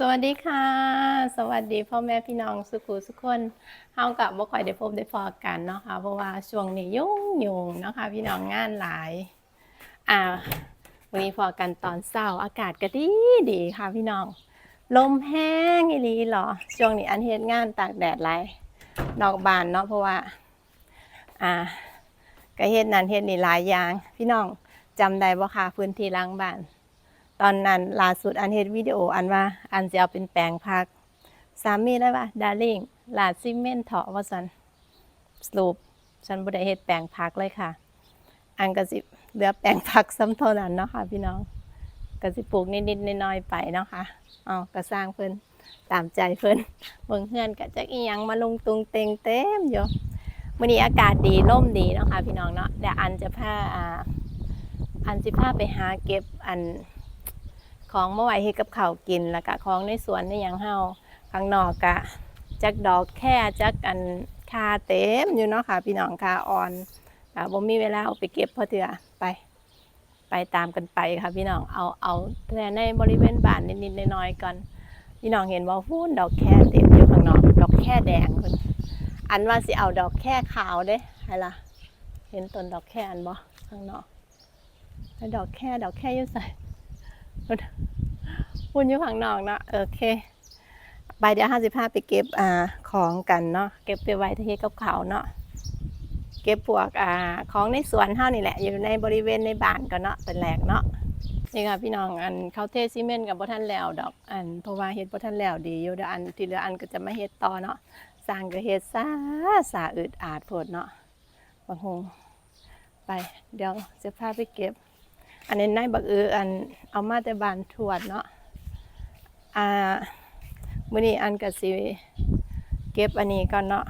สวัสดีค่ะ สวัสดีพ่อแม่พี่น้องสุขุสุขคนเฮากับบ่ค่อยได้พบได้พอกันเนาะค่ะเพราะว่าช่วงนี้ยุ่งยุ่งเนาะค่ะพี่น้องงานหลายอ่าวันนี้พอกันตอนเช้าอากาศก็ดีดีค่ะพี่น้อง ลมแห้งอีหลีหรอช่วงนี้อันเฮ็ดงานตากแดดหลายนอกบานเนาะเพราะว่าอ่าก็เฮ็ดนั่นเฮ็ดนี่หลายอย่าง พี่น้องจำได้บ่คะพื้นที่ล้างบ้าน ตอนนั้นล่าสุดอันเฮ็ดวิดีโออันว่าอันจะเอาเป็นแปลงผัก สามีได้ว่าดาริ่งลาดซีเมนเถาะว่าสันสรุปฉันบ่ได้เฮ็ดแปลงผักเลยค่ะ อันก็สิเหลือแปลงผักซ้ำเท่านั้นเนาะค่ะพี่น้องก็สิปลูกนิดๆน้อยๆไปเนาะค่ะเอก็สร้างเพิ่นตามใจเพิ่นเบิ่งเฮือนก็จักอีหยังมาลงตุงเต็งเต็มอยู่มื้อนี้อากาศดีร่มดีเนาะค่ะพี่น้องเนาะเดี๋ยวอันจะพาอ่าอันสิพาไปหาเก็บอัน ของเมื่อไหร่เฮ็ดกับข้าวกินแล้วก็ของในสวนในหยังเฮาข้างนอกกะจักดอกแค่จักอันคาเต็มอยู่เนาะค่ะพี่น้องคาอ่อนอ่าบ่มีเวลาเอาไปเก็บพราะเถื่อไป ไปตามกันไปค่ะพี่น้องเอาเอาแต่ในบริเวณบ้านนิดๆน้อยๆก่อนพี่น้องเห็นว่าหุ้นดอกแค่เต็มอยู่ข้างนอกดอกแค่แดงคุณอันว่าสิเอาดอกแค่ขาวเด้ไหนล่ะเห็นต้นดอกแค่อันบ่ข้างนอกดอกแค่ดอกแค่ยู่ใส่ พุ่นอยู่ข้างนอกเนาะโอเคไปเดี๋ยวห้าสิบห้าไปเก็บอ่าของกันเนาะเก็บไปไว้ที่เฮ็ดกับเขาวเนาะเก็บพวกอ่าของในสวนเท่านี่แหละ อยู่ในบริเวณในบ้านก็เนาะเป็นแหลกเนาะนี่ค่ะพี่น้องอันเขาเทซีเมนต์กับบ่ทันแล้วดอกอันเพราะว่าเฮ็ดบ่ทันแล้วดีอยู่เดี๋ยวอันที่เหลืออันก็จะมาเฮ็ดต่อเนาะสร้างก็เฮ็ดซาสาอึดอาดโพดเนาะบางหงไปเดี๋ยวจะพาไปเก็บ อันนี้นายบักเอออันเอามาแต่บานทวดเนาะอ่ามื้อนี้อันก็สิเก็บอันนี้ก่อนเนาะ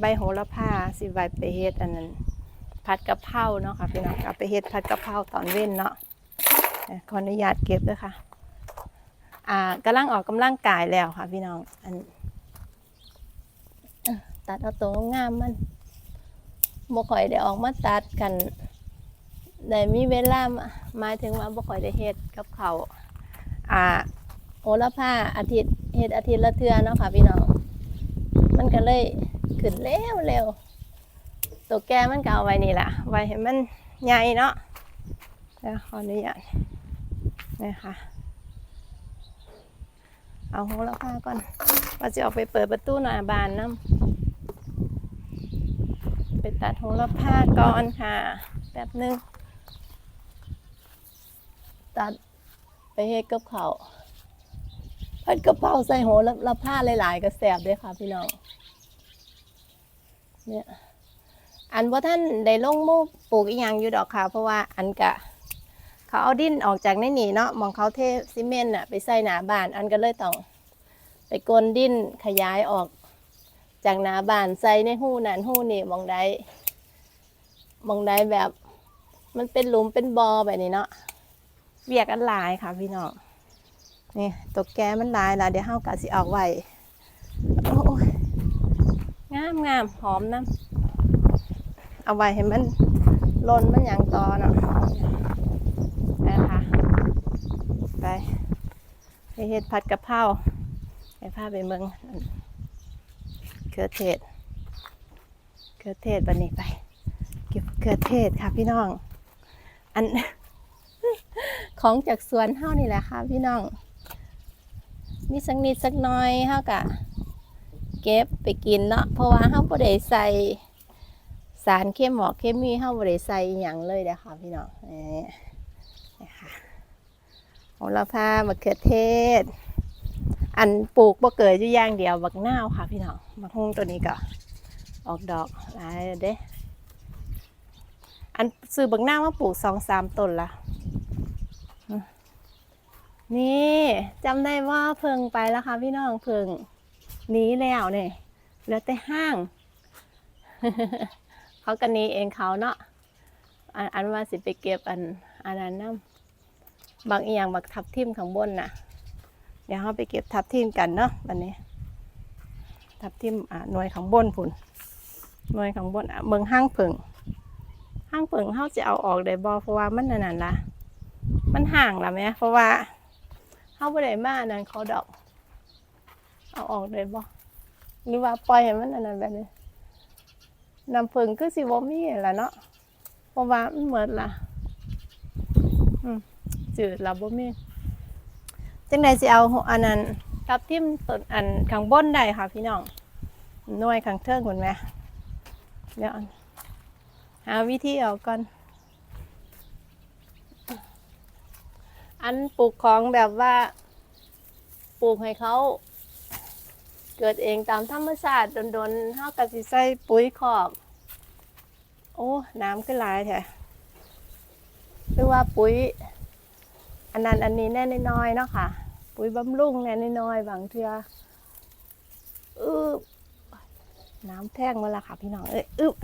ใบโหระพาสิไว้ไปเฮ็ดอันนั้นผัดกะเพราเนาะค่ะพี่น้องเอาไปเฮ็ดผัดกะเพราตอนเว้นเนาะเอ่อขออนุญาตเก็บด้วยค่ะอ่ากำลังออกกำลังกายแล้วค่ะพี่น้องอันตัดเอาตัวงามมันบ่ค่อยได้ออกมาตัดกัน ได้มีเวลามาหมายถึงว่าบ่ค่อยได้เฮ็ดกับเขาอ่าโหระพาอาทิตย์เฮ็ดอาทิตย์ละเทื่อเนาะค่ะพี่น้อง มันก็เลยขึ้นเร็วเร็วตัวแก่มันก็เอาไว้นี่ล่ะ ไว้ให้มันใหญ่เนาะเดี๋ยวขออนุญาตนี่ค่ะ เอาโหระพาก่อนว่าจะออกไปเปิดประตูหน้าบานน้ำไปตัดโหระพาก่อนค่ะ แป๊บหนึง ตัดไปเฮ็ดกับเขาวผัดกะเพราใส่โหระละผ้าหลายๆก็แสบด้วยค่ะพี่น้องเนี่ยอันว่าท่านได้ลงหมูปลูกอีหยังอยู่ดอกค่ะ เพราะว่าอันกะ เขาเอาดินออกจากในนี่เนาะมองเขาเทซีเมนต์น่ะไปใส่หนาบาน อันก็เลยต้องไปกลนดินขยายออกจากหนาบานใส่ในหู้นั่นหู้นี่มองใดหมองใดแบบ มันเป็นหลุมเป็นบอแบบนี้เนาะ เบียกอันหลายค่ะพี่น้องนี่ตัวแกมันหลายล้วเดี๋ยวเฮากะสิเอาไว้โอ้ยงามงามหอมน้ำเอาไว้ให้มันล่นมันอย่างต่อเนาะนะคะไปไปเฮ็ดผัดกะเพราไปพาไปเมืองเขือเทศเขือเทศบันนี้ไป เก็บเขือเทศค่ะพี่น้อง อัน ของจากสวนเฮานี่แหละค่ะ พี่น้อง มีสักนิดสักหน้อยเฮากะเก็บไปกินเนาะเพราะว่าเฮาบ่ได้ใส่สารเคมีหมอกเคมีเฮาบ่ได้ใส่หยังเลยนะคะพี่น้องนี่นี่ค่ะโหระพามะเขือเทศ อันปลูกบ่เกิดอยู่อย่างเดียวบักนาวค่ะพี่น้องมะฮุ่งตัวนี้ก็ออกดอกหลายเด้อันซื้อบักหน้าวมาปลูกสองสามต้นละ นี่จำได้ว่าเพิงไปแล้วค่ะพี่น้องเพิงหนีแล้วเนี่ยเหลือแต่ห้าง เขากันนี้เองเขาเนาะอันอันว่าสิไปเก็บอันอันนั้นนะบางอีย่างบักทับทิมข้างบนน่ะ เดี๋ยวเขาไปเก็บทับทิมกันเนาะวันนี้ ทับทิมอ่าหน่วยข้างบนผุนหน่วยข้างบนอะเมืองห้างเพิงห้างเปิงเขาจะเอาออกได้บ่เพราะว่ามันนั่นๆล่ะมันห่างล่ะแม่เพราะว่า เขาบ่ได้มานั่นเขาดอก เอาออกได้บ่หรือว่าปล่อยให้มันอันนั้นแบบนี้น้ำผึ้งคือสิบ่มีแหละเนาะเพราะว่ามันหมดละอืมจืดละบ่มีจังไดสิเอาอันนั้นทับทิมต้นอันข้างบนได้ค่ะ พี่น้องหน่วยข้างเทิงพุ่นแหมเดี๋ยวหาวิธีเอาก่อน อันปลูกของแบบว่าปลูกให้เขาเกิดเองตามธรรมชาติโดนๆเฮาก็สิใส่ปุ๋ยคอกโอ้น้ำขึ้นหลายแท้หรือว่าปุ๋ย อันนั้นอันนี้แน่น้อยเนาะค่ะ ปุ๋ยบำรุงแน่น้อยบางเทืออึบน้ำแท่งมาละค่ะพี่น้องเอ้ยอึบ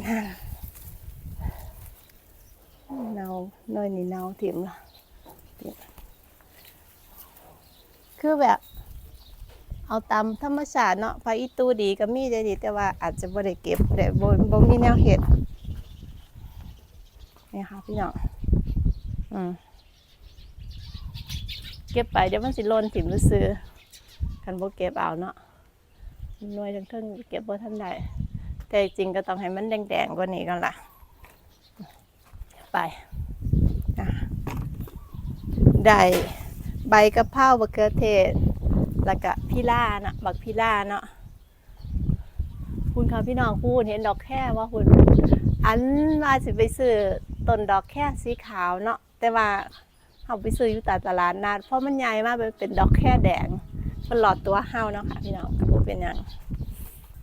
เนาน้อยนี่เนาถิ่มละถิ่ม คือแบบ เอาตามธรรมชาติเนาะพระอีตูดีก็มีได้ดี แต่ว่าอาจจะบ่ได้เก็บแต่บ่บ่มีแนวเห็ดนี่ค่ะพี่น้องอืมเก็บไปเดี๋ยวมันสิล่นถิ่มซื้อคันบ่เก็บเอาเนาะหน่วยทั้งเทิงเก็บบ่ทันได้แต่จริงก็ต้องให้มันแดงๆกว่านี้กันล่ะ ไปได้ ใบกะเพรามะเขือเทศ แล้วก็พี่ล่านะบักพี่ล่าเนาะคุณค่ะพี่น้องพูดเห็นดอกแค่ว่าคุณอันว่าสิไปซื้อต้นดอกแค่สีขาวเนาะแต่ว่าเอาไปซื้ออยู่ตามตลาดนัดเพราะมันใหญ่มากเป็นเป็นดอกแค่แดงมันหลอดตัวเฮาเนาะค่ะพี่น้องบ่เป็นหยัง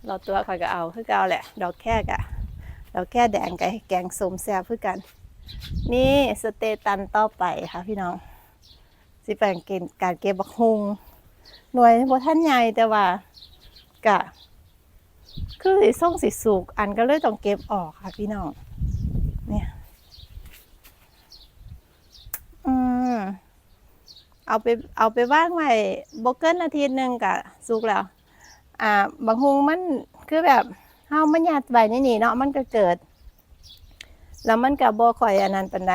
หลอดตัวข่อยก็เอาคือเก่าแหละ ดอกแค่กะดอกแค่แดงกับแกงสมแซ่บคือกัน นี่สเตตันต่อไปค่ะพี่น้อง สิแปลงเกณฑ์การเก็บบักฮุงหน่วยบ่ท่านใหญ่แต่ว่ากะ คือสีส้มสีสุกอันก็เลยต้องเก็บออกค่ะพี่น้องเนี่ยอืมเอาไปเอาไปว่างไว้บเกินอาทิตย์หนึ่งกะสุกแล้ว อ่าบางฮุงมันคือแบบเฮามันยัดไว้ในนี่เนาะมันก็เกิด แล้วมันก็บ่คอยอันนั้นปานใด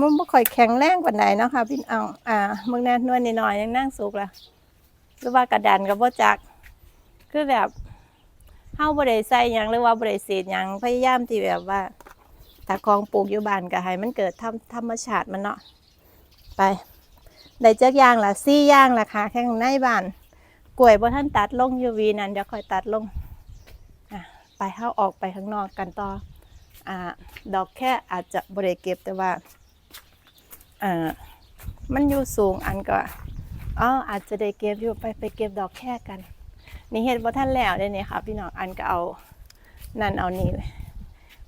มันบ่ค่อยแข็งแรงปานใดเนาะค่ะพี่เอาอ่าเบิ่งแน่นวลนิดหน่อยยังนั่งสุกละหรือว่ากระดานก็บ่จัก คือแบบเฮาบ่ได้ใส่หยังหรือว่าบ่ได้เศษหยังพยายามที่แบบว่าถ้าของปลูกอยู่บ้านก็ให้มันเกิดธรรมธรรมชาติมันเนาะไปได้จักอย่างละ4อย่างละค่ะแค่ข้างในบ้านกล้วยบ่ทันตัดลงยูวีนั่นเดี๋ยวค่อยตัดลงอะไปเฮาออกไปข้างนอกกันต่ออ่าดอกแค่อาจจะบ่ได้เก็บแต่ว่า อ่ามันอยู่สูงอันก็อ๋ออาจจะได้เก็บอยู่ไปไปเก็บดอกแค่กัน นี่เห็ดบ่ท่านแล้วเด้เนี่ยค่ะ พี่น้องอันก็เอานั่นเอานี่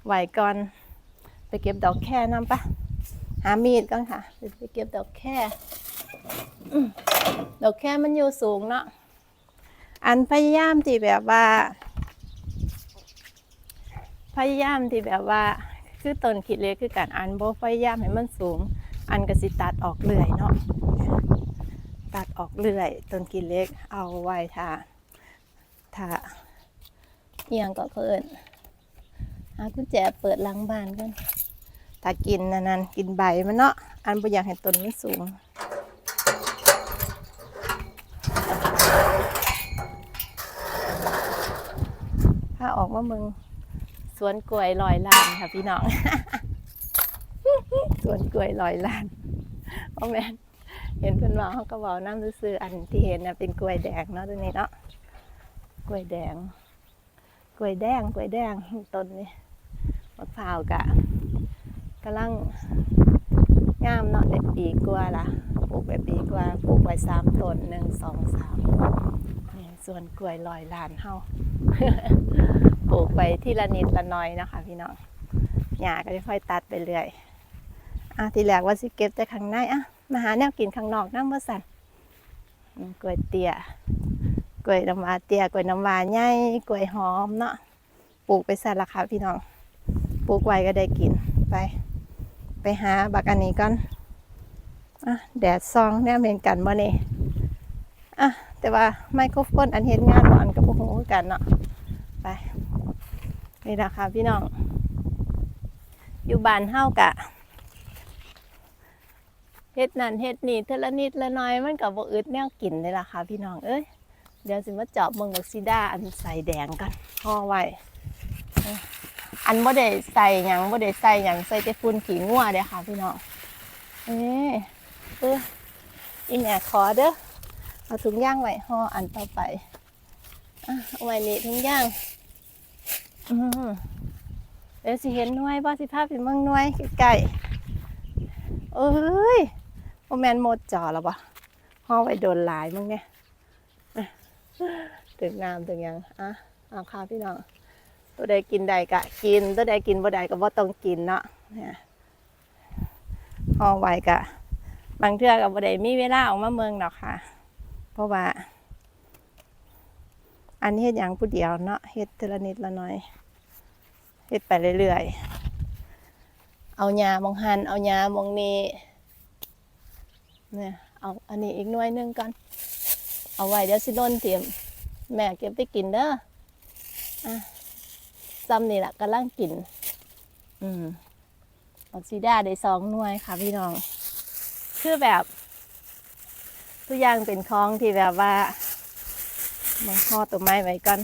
ไหวก่อนไปเก็บดอกแค่น้ำปะหามีดก่อนค่ะไปเก็บดอกแค่ดอกแค่มันอยู่สูงเนาะอันพยายามที่แบบว่า พยายามที่แบบว่า คือต้นขีดเล็กคือการอันโบพยายามให้มันสูง อันก็สิตัดออกเรื่อยเนาะตัดออกเรื่อยต้นขีดเล็กเอาไว้ถ้าถ้าเอียงก็เพิ่นหากุญแจเปิดหลังบ้านกันถ้ากินนั่นนันกินใบมันเนาะอันบ่อยากให้ต้นมันสูงถ้าออกมาเมืองสวนกล้วยลอยล้านค่ะพี่น้อง วนกล้วยลอยล้านโอ้แม่เห็นเพิ่นว่าเขาก็บอกน้ำซื้ออันที่เห็นน่ะเป็นกล้วยแดงเนาะตัวนี้เนาะกล้วยแดง กล้วยแดงกล้วยแดงต้นนี้มะพร้าวกะกำลังงามเนาะได้ปีกว่าละปลูกไปปีกว่าปลูกไว้สามต้นหนึ่งสองสามนี่ส่วนกล้วยลอยล้านเฮาปลูกไปที่ละนิดละน้อยนะคะพี่น้องหญ้าก็ค่อยตัดไปเรื่อย อะทีแรกว่าสิเก็บแต่ข้างในอะมาหาแนวกินข้างนอกน้ำมาสั่นกล้วยเตี้ยกล้วยน้ำวาเตี้ยกล้วยน้ำวาใหญ่กล้วยหอมเนาะปลูกไปสั่นละค่ะพี่น้องปลูกไว้ก็ได้กินไป ไปหาบักอันนี้ก่อนอะแดดซองเนี่ยเป็นกันบ่เนี่อะแต่ว่าไมโครโฟนอันเห็นงานบ่อันก็บ่ฮู้คือกันเนาะไปนี่นะคะพี่น้อง อยู่บ้านเฮากะ เฮ็ดนั่นเฮ็ดนี่เทละนิดละน้อยมันก็บบ่อึดแนวกินเลยล่ะค่ะ พี่น้องเอ้ยเดี๋ยวสิมาเจาะเบิ่งบักซีดาอันใส่แดงกันห่อไว้อันบ่ได้ใส่หยังบ่ได้ใส่หยังใส่แต่ฝุ่นขี้งัวเด้อค่ะ พี่น้องเอ้ยเอออีแม่ขอเด้อเอาถุงย่างไว้ห่ออันต่อไปอะเอาไว้นี่ถุงย่างอืมเดี๋ยวสิเห็นหน่วยบ่สิพาไปเมืองหน่วยใกล้ๆเอ้ย โมแมนหมดจอแล้วปะห่อไวโดนหลายมึงเนี่ยถึงงามถึงยังอะเอาค่ะพี่น้อง ตัวใดกินใดกะกิน ตัวใดกินบ่ใดก็บ่ต้องกินเนาะเนี่ยห่อไว้กะ บางเทื่อกับบ่ได้มีเวลาออกมาเมืองดอกค่ะ เพราะว่า อันนี้เฮ็ดอย่างผู้เดียวเนาะเฮ็ดทีละนิดละหน่อยเฮ็ดไปเรื่อยๆ เอายามองหันเอายามองนี้ เนี่ยเอาอันนี้อีกหน่วยหนึ่งก่อน เอาไว้เดี๋ยวสิโดนเตรียม แม่เก็บไปกินเด้ออะซ้ำนี่แหละกำลังกิน อืมบักซีด้าได้สองหน่วยค่ะพี่น้อง คือแบบทุกอย่างเป็นคลองที่แบบว่ามังห่อตัวไม้ไว้ก่อน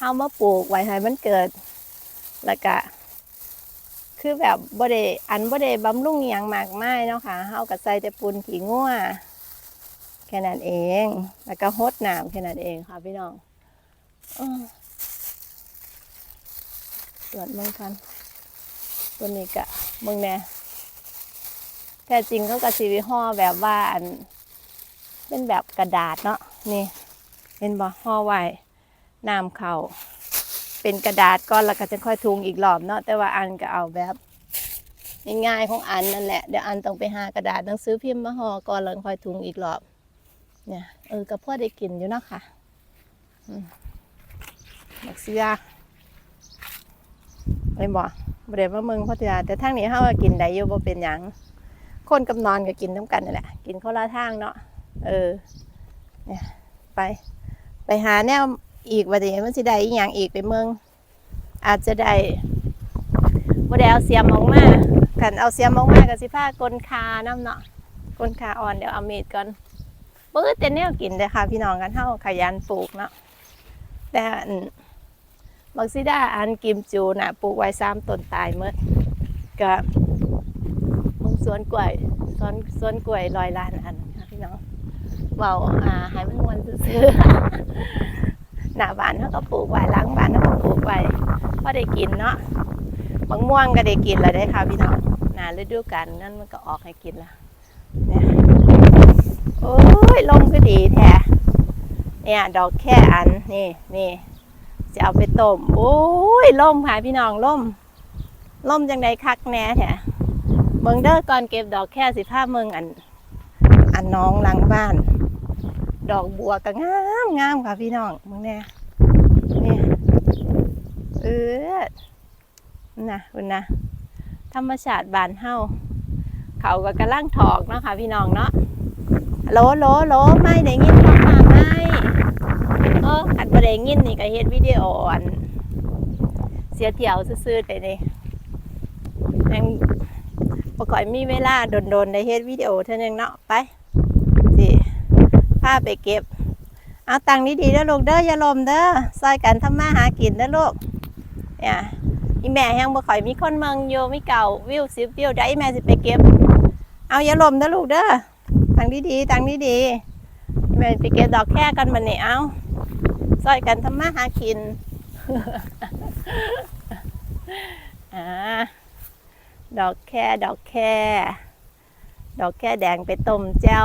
เอามาปลูกไว้ให้มันเกิด แล้วก็ คือแบบบ่ได้อันบ่ได้บำรุงอหย่างมากมายเนาะค่ะเฮาก็ใส่แต่ปูนขี้งัวแค่นั้นเอง แล้วก็ฮดน้ำแค่นั้นเองค่ะพี่น้องตรวจมึงกันตัวนี้กะมึงแน่แท้จริงเขาก็สิวิห่อแบบว่าอัน เป็นแบบกระดาษเนาะนี่ เห็นบ่ห่อไว้น้ำเข้า เป็นกระดาษก่อนแล้วก็จะค่อยทุงอีกรอบเนาะแต่ว่าอันก็เอาแบบง่ายๆของอันนั่นแหละเดี๋ยวอันต้องไปหากระดาษหนังสือพิมพ์มาห่อก่อนแล้วค่อยทุงอีกรอบ เนี่ยเออก็พ่อได้กินอยู่เนาะค่ะอืมบักเสียไม่บอกบริเวณเมืองพัทยาแต่ทางนี้เฮาก็กินได้อยู่บ่เป็นหยังคนกับนอนก็กินน้ำกันนั่นแหละ กินคนละทางเนาะเออเนี่ยไป ไปหาแนว อีกว่าเดี๋ยวมันสิได้อีกอย่างอีกไปเมือง อาจจะได้บ่ได้เอาเสียมออกมาขันเอาเสียมออกมาก็สิพากลคาน้ำเนาะกลคาอ่อนเดี๋ยวเอาเมีดก่อนปื้ดแต่แนวกินเลยค่ะ พี่น้องกันเท่าขยันปลูกเนาะแต่อันบักซิดาอันกิมจูน่ะปลูกไว้สามต้นตายเมื่อก็มึงสวนกล้วยสวนสวนกล้วยลอยล้านอันค่ะพี่น้องเบาอ่าให้มันมวนซื่อ หน้าบ้านเขาก็ปลูกไว้หล้างบ้านเขาก็ปลูกไว้พอได้กินเนาะบางม่วงก็ได้กินแล้วได้ค่ะพี่น้องหน้าฤดูกาลนั่นมันก็ออกให้กินละเนี่ยโอ้ยลมก็ดีแท้เนี่ยดอกแค่อันนี่นี่จะเอาไปต้มโอ้ยล่มค่ะพี่น้องล่มล่มจังใดคักแน่แท้เมืองเด้อก่อนเก็บดอกแค่สิผ้าเมืองอันอันน้องหลังบ้าน ดอกบัวก็งามงามค่ะพี่น้องมึงแน่นี่เออนะคุณนะธรรมชาติบานเฮาเขาก็กำลังถอกเนาะค่ะพี่น้องเนาะโลโลโลไม่ได้ยินพ่อมาไม่เอออันบ่ได้ยินนี่ก็เฮ็ดวิดีโออัน เสียเที่ยวซื่อๆไปนี่ยังบ่ค่อยมีเวลาโดนๆได้เฮ็ดวิดีโอเท่านึงเนาะไปาไปเก็บ เอาตังค์ดีๆเด้อลูกเด้ออย่าลมเด้อซอยกันทำมาหากินเด้อลูกเนี่ยอีแม่ยังบ่ค่อยมีคนเมืองอยู่มีเก่าวิวสิวิวได้แม่สิไปเก็บ เอาอย่าลมเด้อลูกเด้อตังค์ดีๆตังค์ดีๆแม่ไปเก็บดอกแค่กันบัดนี้เอาซอยกันทำมาหากินอ่าดอกแค่ดอกแค่ดอกแค่แดงไปต้มเจ้า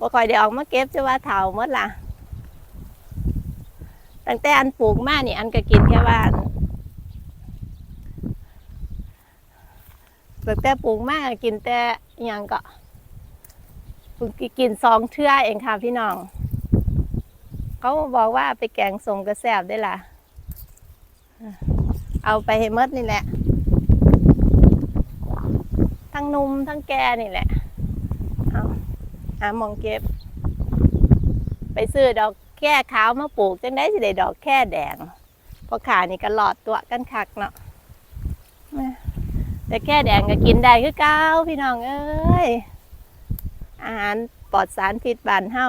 บ่ค่อยได้ออกมาเก็บจะว่าเถาหมดล่ะตั้งแต่อันปลูกมานี่อันก็กินแค่ว่าอันตั้งแต่ปลูกมาก็กินแต่ยังก็เพิ่งกินสองเทื่อเองค่ะพี่น้อง เขาบอกว่าไปแกงส่งกระแสบได้ล่ะ เอาไปให้หมดนี่แหละ ทั้งนุ่มทั้งแก่นี่แหละ หามองเก็บ ไปซื้อดอกแค่ขาวมาปลูกจังได้สิได้ดอกแค่แดงพอขานี่ก็หลอดตัวกันคักเนาะแต่แค่แดงก็กินได้คือเก้าพี่น้องเอ้ยอาหารปลอดสารพิษบานเฮา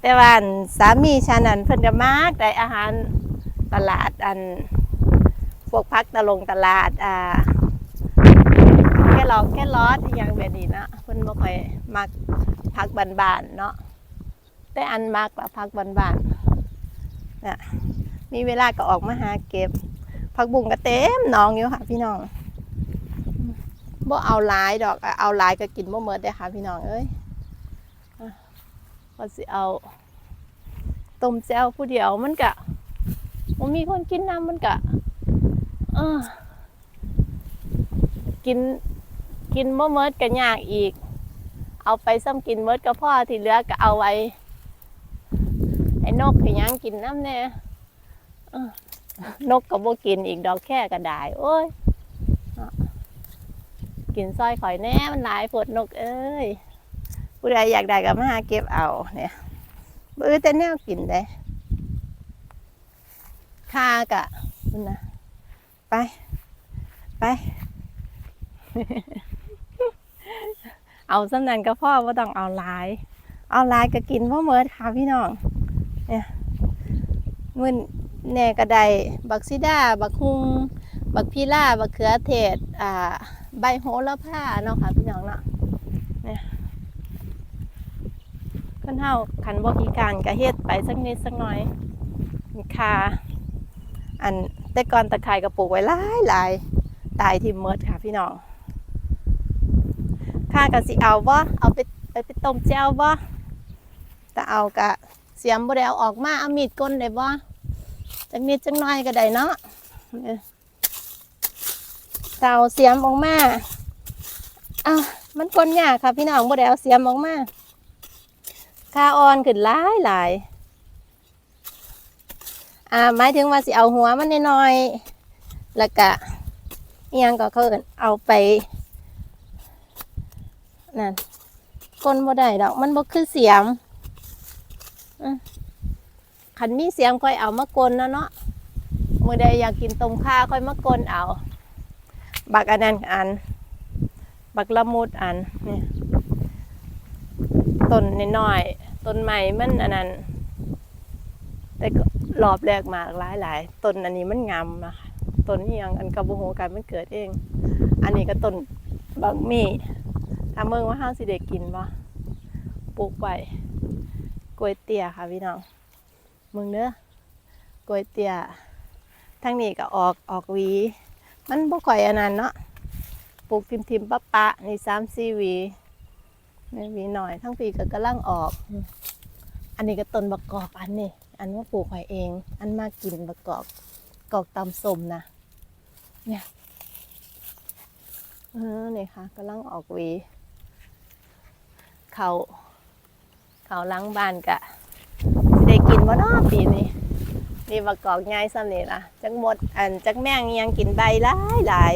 แต่ว่าอันสามีฉันนั่นเพิ่นก็มากได้อาหารตลาดอันพวกพักตะลงตลาดอ่าแค่ลอกแค่ลอดอย่างแบบนี้เพิ่ นบ่ค่อยมักพักบานๆเนาะแต่อันมักละพักบานๆนี่ยมีเวลาก็ออกมาหาเก็บผักบุ้งก็เต็มน้องอยู่ค่ะ พี่น้องบ่เอาหลายดอกเอาหลายก็กินบ่หมดเด้ค่ะ พี่น้องเอ้ยอะก็สิเอาต้มแจ่วผู้เดียวมันก็บ่มีคนกินน้ำมันก็เออกินกินบ่หมดก็ยากอีก เอาไปซ้ำกินหมดก็พอที่เหลือก็เอาไว้ไอ้นกให้หยังกินน้ำแน่นกก็บ่กินอีกดอกแค่ก็ได้โอ้ยเนาะกินซอยข่อยแน่มันหลายปวดนกเอ้ยผู้ใดอยากได้ก็มาหาเก็บเอาเนี่ยบื้อแต่แนวกินได้ค่ากะคุณนะไป ไป เอาสำนันก็พ่อว่าต้องเอาลาย เอาลายก็กินพ่อเมิดค่ะพี่น้อง เนี่ยมันแน่กระไดบักซิดา บักฮุงบักพีล่า บักเขือเทศ อ่า ใบโหระพาเนาะค่ะพี่น้องเนาะเนี่ยคนเฮาขันบกีการกะเฮ็ดไปสักนิดสักหน่อยค่ะ อันแต่ก่อนตะไคร่ก็ปลูกไว้หลายหลายตายที่เมดค่ะพี่น้อง ข้าก็สิเอาบ่เอาไปไปไปต้มแจ่วบ่แต่เอากะเสียมบ่ได้เอาออกมาเอามีดก้นได้บ่จักนิดจักหน้อยก็ได้เนาะเตาเสียมออกมาอะมันคนยากค่ะพี่น้องบ่ได้เอาเสียมออกมาค่าออนขึ้นหลายหลายอ่าหมายถึงว่าสิเอาหัวมันน้อยๆแล้วก็อิหยังก็เขาเอิ้นเอาไป นั่นก้นบ่ได้ดอก มันบ่คือเสียมขันมีเสียงค่อยเอามากลนนะเนาะมื่อใดอยากกินต้มข้าค่อยมากลนเอา บักอันนั้นอัน บักละมุดอันนี่ต้นน้อยต้นใหม่มันอันนั้นแต่ก็รอบแรกมาหลายหลายต้นอันนี้มันงามนะคะต้นนี้ยังอันกระบุโหกันมันเกิดเอง อันนี้ก็ต้นบักมี่ ถ้าเมืองว่าห้าสิเด็กกินบ่ปลูกไว้กล้วยเตี๋ยค่ะพี่น้องมึงเด้อกล้วยเตี๋ยทั้งนี้ก็ออกออกวี มันบ่ค่อยอันนั้นเนาะปลูกทิมทิมๆปะปะนี่สามสี่วีนี่วีหน่อย ทั้งปีก็กำลังออก อันนี้ก็ต้นบักกอกอันนี้ อันว่าปลูกไว้เอง อันมากกินบักกอกกอกตำสมนะเนี่ยเออนี่ค่ะกำลังออกวี เขาเขาล้างบ้านกะได้กินบ่นาะปีนี้นี่มากอกง่ายซ้ำนี่ล่ะจักหมดอันจักแมงยังกินใบหลายหลาย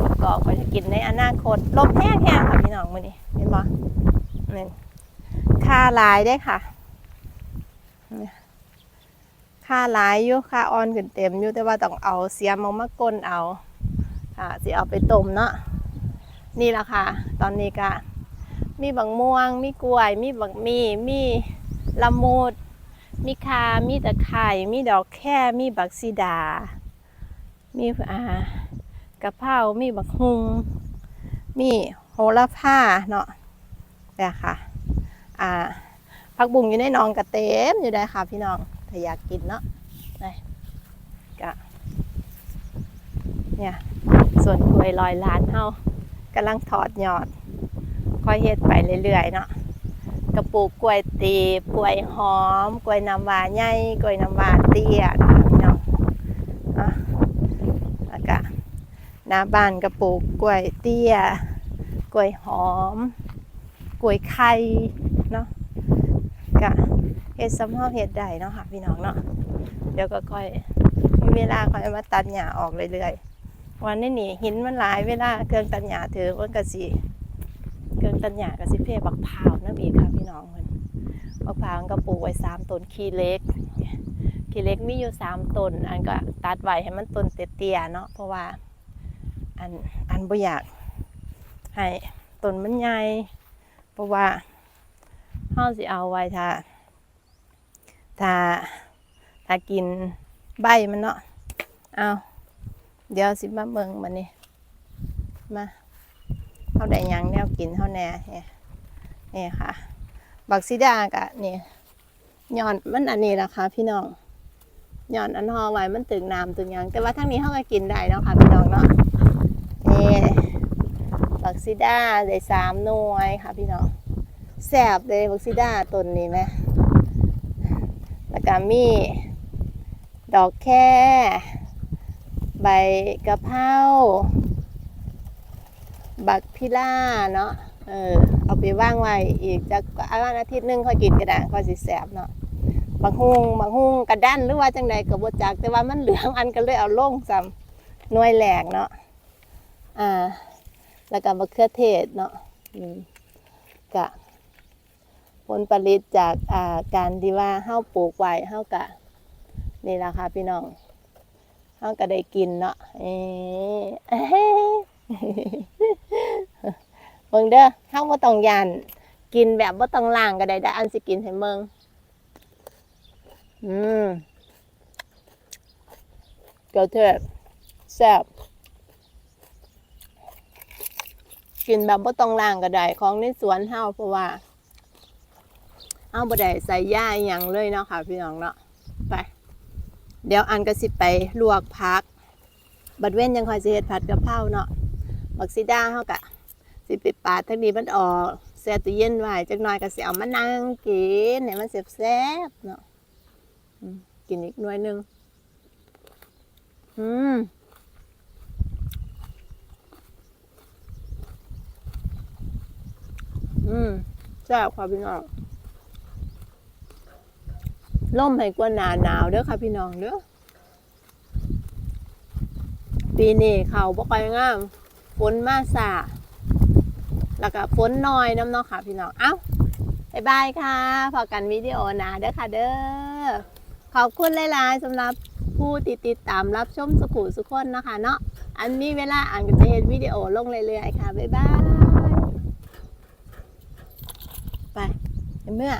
มากอกก็จะกินในอนาคตลมแห้งๆค่ะพี่น้องมือนี้เห็นบ่นี่ค่าลายได้ค่ะค่าลายอยู่ค่าออนขึ้นเต็มอยู่แต่ว่าต้องเอาเสียมออกมาก้นเอาค่ะสิเอาไปต้มเนาะนี่ละค่ะ ตอนนี้ก็ มีบังม่วง มีกล้วย มีบักมี มีละมุด มีคา มีตะไคร่มีดอกแค่ มีบักซีดา มีอ่ากะเพรามีบักฮุง มีโหระพาเนาะเนี่ยค่ะอ่าผักบุ้งอยู่ในนองกระเต็มอยู่ได้ค่ะพี่น้องถ้าอยากกินเนาะได้กะเนี่ยส่วนกล้วยลอยล้านเฮากำลังถอดยอด ค่อยเฮ็ดไปเรื่อยๆเนาะกระปลูกกล้วยตีบกล้วยหอมกล้วยน้ำว้าใหญ่กล้วยน้ำว้าเตี้ยนะคะพี่น้องอะแล้วก็หน้าบ้านกระปลูกกล้วยเตี้ยกล้วยหอมกล้วยไข่เนาะก็เฮ็ดซ้ำเฮาเฮ็ดได้เนาะค่ะพี่น้องเนาะเดี๋ยวก็ค่อยมีเวลาค่อยมาตัดหญ้าออกเรื่อยๆวันนี้นี่หินมันหลายเวลาเครื่องตัดหญ้าถือมันก็สิ เครื่องตัดหญ้ากับสิเพบักพร้าวนั่นเองค่ะพี่น้องเพิ่นบักพร้าวมันก็ปลูกไว้สามต้นขี้เล็กขี้เล็กมีอยู่สามต้นอันก็ตัดไว้ให้มันต้นเตี้ยๆเนาะเพราะว่าอันอันบ่อยากให้ต้นมันใหญ่เพราะว่าเฮาสิเอาไว้ถ้าถ้าถ้ากินใบมันเนาะเอาเดี๋ยวสิมาเบิ่งบัดนี้มาาได้ยังแนวกินเฮาแน่เนี่ยนี่ค่ะ บักซิดากะนี่ย้อนมันอันนี้ล่ะคะ พี่น้องย้อนอันห่อไว้มันตึงน้ำตึงยังแต่ว่าทั้งนี้เฮาก็กินได้เนาะค่ะพี่น้องเนาะนี่บักซิดาได้สามหน่วยค่ะ พี่น้องแซ่บเลยบักซิดาต้นนี้ไหมแล้วก็มีดอกแค่ใบกะเพรา บักพิล่าเนาะเออเอาไปว่างไว้อีกจะอาวันอาทิตย์หนึงค่อยกินก็ได้ค่อยสิแสบเนาะบางฮุงบางฮุงกระด้านหรือว่าจังใดก็บ่จักแต่ว่ามันเหลืองอันก็เลยเอาลงซ้ำหน่วยแหลกเนาะอ่า แล้วก็มะเขือเทศเนาะกะผลผลิตจากอ่าการที่ว่าเฮาปลูกไว้เฮากะ นี่ละค่ะพี่น้องเฮาก็ได้กินเนาะเอ๊ะ เอ้ยเบิ่งเด้อเฮาบ่ต้องย่าน กินแบบบ่ต้องล้างก็ได้ได้อันสิกินให้เบิ่งอืมเกลือเทศแซ่บกินแบบบ่ต้องล้างก็ได้ของในสวนเฮาเพราะว่าเฮาบ่ได้ใส่ยาอิหยังเลยเนาะค่ะ พี่น้องเนาะไป เดี๋ยวอันก็สิไปลวกผัก บัดเว้นยังคอยสิเฮ็ดผัดกะเพราเนาะ บักซิดาเฮากะสิไปปาดทั้งนี้มันออกแซ่ตู้เย็นไว้จักหน่อยก็สิเอามานั่งกินให้มันแซ่บๆเนาะกินอีกหน่วยหนึงอืมอืมแซ่บค่ะพี่น้องล่มให้กว่าหนาหนาวเด้อค่ะพี่น้องเด้อปีนี้เขาบ่ค่อยงาม ฝนมาสาแล้วก็ฝนน้อยน้ำเนาะค่ะ พี่น้อง เอ้าบายบายค่ะพอกันวิดีโอหนะเด้อค่ะเด้อ ขอบคุณหลายๆสำหรับผู้ติดติดตามรับชมสุขุสุขคนนะคะเนาะ อันมีเวลาอ่านก็จะเห็นวิดีโอลงเรื่อยๆค่ะ บ๊ายบาย ไปเมื่อ